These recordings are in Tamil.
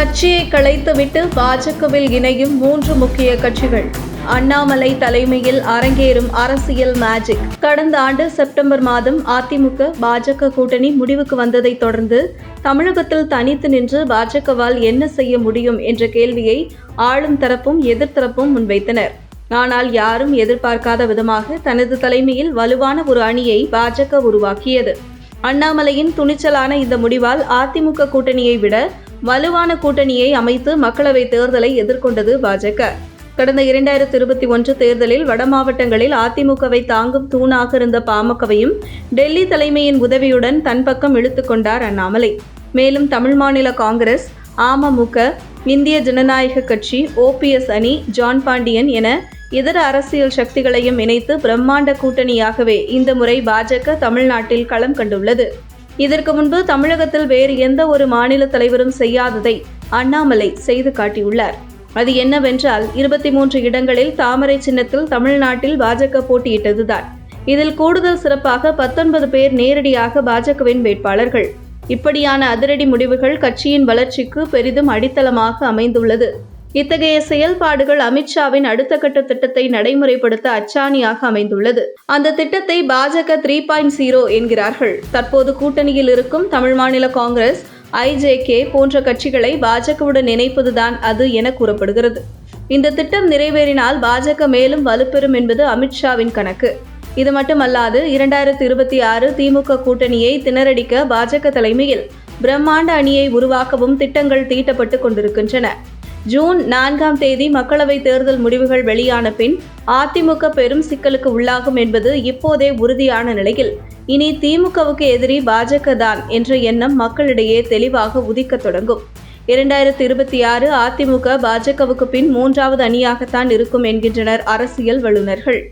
கட்சியை கலைத்துவிட்டு பாஜகவில் இணையும் மூன்று முக்கிய கட்சிகள். அண்ணாமலை தலைமையில் அரங்கேறும் அரசியல் மேஜிக் கடந்த ஆண்டு செப்டம்பர் மாதம் அதிமுக பாஜக கூட்டணி முடிவுக்கு வந்ததைத் தொடர்ந்து தமிழகத்தில் தனித்து நின்று பாஜகவால் என்ன செய்ய முடியும் என்ற கேள்வியை ஆளும் தரப்பும் எதிர்த்தரப்பும் முன்வைத்தனர். ஆனால் யாரும் எதிர்பார்க்காத விதமாக தனது தலைமையில் வலுவான ஒரு அணியை பாஜக உருவாக்கியது. அண்ணாமலையின் துணிச்சலான இந்த முடிவால் அதிமுக கூட்டணியை விட வலுவான கூட்டணியை அமைத்து மக்களவைத் தேர்தலை எதிர்கொண்டது பாஜக. கடந்த இரண்டாயிரத்தி இருபத்தி ஒன்று தேர்தலில் வட மாவட்டங்களில் அதிமுகவை தாங்கும் தூணாக இருந்த பாமகவையும் டெல்லி தலைமையின் உதவியுடன் தன் பக்கம் இழுத்துக் கொண்டார் அண்ணாமலை. மேலும் தமிழ் மாநில காங்கிரஸ் அமமுக இந்திய ஜனநாயக கட்சி ஓபிஎஸ் அணி ஜான் பாண்டியன் என இதர அரசியல் சக்திகளையும் இணைத்து பிரம்மாண்ட கூட்டணியாகவே இந்த முறை பாஜக தமிழ்நாட்டில் களம் கண்டுள்ளது. இதற்கு முன்பு தமிழகத்தில் வேறு எந்த ஒரு மாநில தலைவரும் செய்யாததை அண்ணாமலை செய்து காட்டியுள்ளார். அது என்னவென்றால் இருபத்தி மூன்று இடங்களில் தாமரை சின்னத்தில் தமிழ்நாட்டில் பாஜக போட்டியிட்டதுதான். இதில் கூடுதல் சிறப்பாக பத்தொன்பது பேர் நேரடியாக பாஜகவின் வேட்பாளர்கள். இப்படியான அதிரடி முடிவுகள் கட்சியின் வளர்ச்சிக்கு பெரிதும் அடித்தளமாக அமைந்துள்ளது. இத்தகைய செயல்பாடுகள் அமித்ஷாவின் அடுத்த கட்ட திட்டத்தை நடைமுறைப்படுத்த அச்சாணியாக அமைந்துள்ளது. அந்த திட்டத்தை பாஜக த்ரீ பாயிண்ட் ஜீரோ என்கிறார்கள். தற்போது கூட்டணியில் இருக்கும் தமிழ் மாநில காங்கிரஸ் ஐஜேகே போன்ற கட்சிகளை பாஜகவுடன் இணைப்பதுதான் அது என கூறப்படுகிறது. இந்த திட்டம் நிறைவேறினால் பாஜக மேலும் வலுப்பெறும் என்பது அமித்ஷாவின் கணக்கு. இது மட்டுமல்லாது இரண்டாயிரத்தி இருபத்தி ஆறு திமுக கூட்டணியை திணறடிக்க பாஜக தலைமையில் பிரம்மாண்ட அணியை உருவாக்கவும் திட்டங்கள் தீட்டப்பட்டு கொண்டிருக்கின்றன. ஜூன் நான்காம் தேதி மக்களவைத் தேர்தல் முடிவுகள் வெளியான பின் அதிமுக பெரும் சிக்கலுக்கு உள்ளாகும் என்பது இப்போதே உறுதியான நிலையில். இனி திமுகவுக்கு எதிரி பாஜக தான் என்ற எண்ணம் மக்களிடையே தெளிவாக உதிக்கத் தொடங்கும். இரண்டாயிரத்தி இருபத்தி ஆறு அதிமுக பாஜகவுக்கு பின் மூன்றாவது அணியாகத்தான் இருக்கும் என்கின்றனர் அரசியல் வல்லுநர்கள்.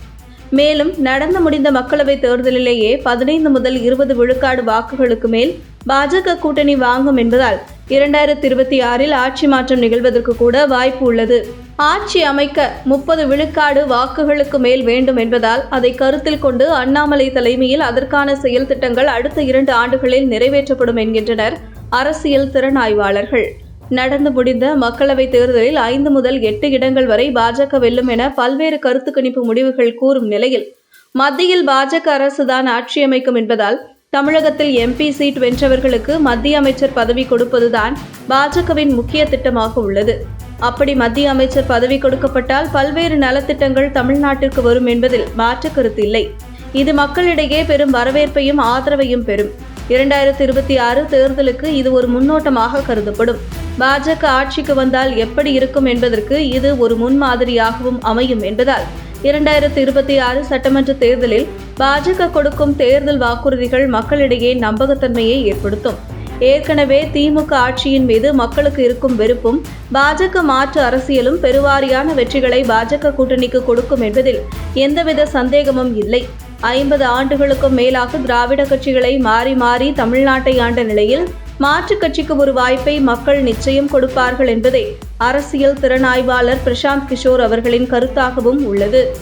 மேலும் நடந்து முடிந்த மக்களவைத் தேர்தலிலேயே பதினைந்து முதல் இருபது விழுக்காடு வாக்குகளுக்கு மேல் பாஜக கூட்டணி வாங்கும் என்பதால் இரண்டாயிரத்தி இருபத்தி ஆறில் ஆட்சி மாற்றம் நிகழ்வதற்கு கூட வாய்ப்பு உள்ளது. ஆட்சி அமைக்க முப்பது விழுக்காடு வாக்குகளுக்கு மேல் வேண்டும் என்பதால் அதை கருத்தில் கொண்டு அண்ணாமலை தலைமையில் அதற்கான செயல் திட்டங்கள் அடுத்த இரண்டு ஆண்டுகளில் நிறைவேற்றப்படும் என்கின்றனர் அரசியல் திறனாய்வாளர்கள். நடந்து முடிந்த மக்களவைத் தேர்தலில் ஐந்து முதல் எட்டு இடங்கள் வரை பாஜக வெல்லும் என பல்வேறு கருத்து கணிப்பு முடிவுகள் கூறும் நிலையில் மத்தியில் பாஜக அரசுதான் ஆட்சி அமைக்கும் என்பதால் தமிழகத்தில் எம்பி சீட் வென்றவர்களுக்கு மத்திய அமைச்சர் பதவி கொடுப்பதுதான் பாஜகவின் முக்கிய திட்டமாக உள்ளது. அப்படி மத்திய அமைச்சர் பதவி கொடுக்கப்பட்டால் பல்வேறு நலத்திட்டங்கள் தமிழ்நாட்டிற்கு வரும் என்பதில் மாற்று கருத்து இல்லை. இது மக்களிடையே பெரும் வரவேற்பையும் ஆதரவையும் பெறும். இரண்டாயிரத்தி இருபத்தி ஆறு தேர்தலுக்கு இது ஒரு முன்னோட்டமாக கருதப்படும். பாஜக ஆட்சிக்கு வந்தால் எப்படி இருக்கும் என்பதற்கு இது ஒரு முன்மாதிரியாகவும் அமையும் என்பதால் இரண்டாயிரத்தி இருபத்தி ஆறு சட்டமன்ற தேர்தலில் பாஜக கொடுக்கும் தேர்தல் வாக்குறுதிகள் மக்களிடையே நம்பகத்தன்மையை ஏற்படுத்தும். ஏற்கனவே திமுக ஆட்சியின் மீது மக்களுக்கு இருக்கும் வெறுப்பும் பாஜக மாற்று அரசியலும் பெருவாரியான வெற்றிகளை பாஜக கூட்டணிக்கு கொடுக்கும் என்பதில் எந்தவித சந்தேகமும் இல்லை. ஐம்பது ஆண்டுகளுக்கும் மேலாக திராவிட கட்சிகளை மாறி மாறி தமிழ்நாட்டை ஆண்ட நிலையில் மாற்றுக் கட்சிக்கு ஒரு வாய்ப்பை மக்கள் நிச்சயம் கொடுப்பார்கள் என்பதே அரசியல் திறனாய்வாளர் பிரசாந்த் கிஷோர் அவர்களின் கருத்தாகவும் உள்ளது.